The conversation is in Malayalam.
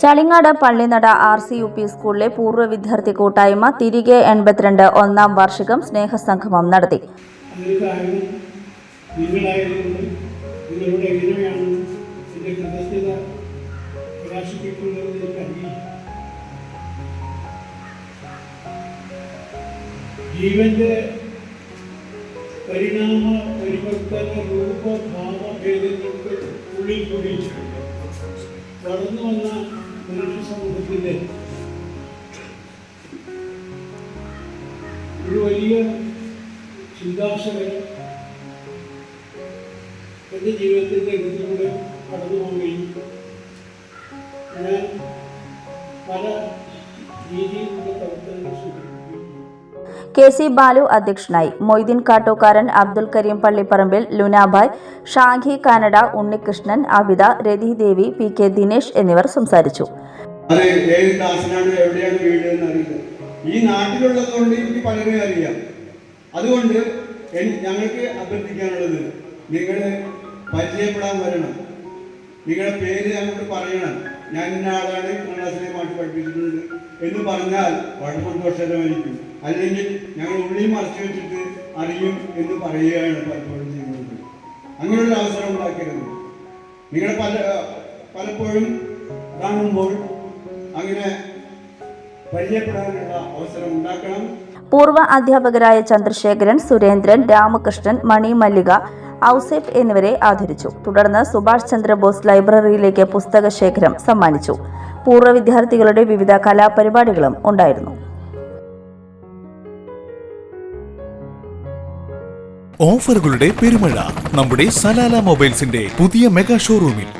Chalingad Pallinada R C U P സ്കൂളിലെ പൂർവ വിദ്യാർത്ഥി കൂട്ടായ്മ തിരികെ എൺപത്തിരണ്ട് ഒന്നാം വാർഷികം സ്നേഹസംഗമം നടത്തി. ജീവന്റെ പരിണാമ പരിവർത്തന രൂപഭാവ ഭേദങ്ങൾക്ക് ഉള്ളിൽ കൂടി വളർന്നു വന്ന മനുഷ്യ സമൂഹത്തിന്റെ ഒരു വലിയ ചിന്താശകലം എന്റെ ജീവിതത്തിന്റെ ഇതിലൂടെ കടന്നു പോവുകയും ഞാൻ പല രീതിയിലുള്ള പ്രവർത്തനങ്ങൾ കെ സി ബാലു അധ്യക്ഷനായി. Moideen Kattookkaran Abdul Karim Pallipparambil Lunabhai Shakhi Canada Unnikrishnan Abitha Rathi Devi P K Dinesh എന്നിവർ സംസാരിച്ചു. ഈ അറിയാം. അതുകൊണ്ട് ഞങ്ങൾക്ക് അഭ്യർത്ഥിക്കാനുള്ളത് നിങ്ങൾ പരിചയപ്പെടാൻ വരണം. നിങ്ങളുടെ പേര് ഞങ്ങൾക്ക് പറയണം. ഞാൻ ഇന്ന ആളാണ് ക്ലാസ്സിലെ മാറ്റി പഠിപ്പിച്ചിട്ടുണ്ട് എന്ന് പറഞ്ഞാൽ വളരെ സന്തോഷകരമായിരിക്കും. അല്ലെങ്കിൽ ഞങ്ങൾ ഉള്ളിൽ മറച്ചു വെച്ചിട്ട് അറിയും എന്ന് പറയുകയാണ് പലപ്പോഴും ചെയ്യുന്നത്. അങ്ങനെയൊരു അവസരം ഉണ്ടാക്കരുത് നിങ്ങൾ പല പലപ്പോഴും കാണുമ്പോൾ അങ്ങനെ പരിചയപ്പെടാനുള്ള അവസരം ഉണ്ടാക്കണം. പൂർവ അധ്യാപകരായ ചന്ദ്രശേഖരൻ സുരേന്ദ്രൻ രാമകൃഷ്ണൻ മണി മല്ലിക ഔസേപ്പ് എന്നിവരെ ആദരിച്ചു. തുടർന്ന് സുഭാഷ് ചന്ദ്രബോസ് ലൈബ്രറിയിലേക്ക് പുസ്തക ശേഖരം സമ്മാനിച്ചു. പൂർവ വിദ്യാർത്ഥികളുടെ വിവിധ കലാപരിപാടികളും ഉണ്ടായിരുന്നു. ഓഫറുകളുടെ പെരുമഴ നമ്മുടെ സലാല മൊബൈൽസിന്റെ പുതിയ മെഗാ ഷോറൂമിൽ.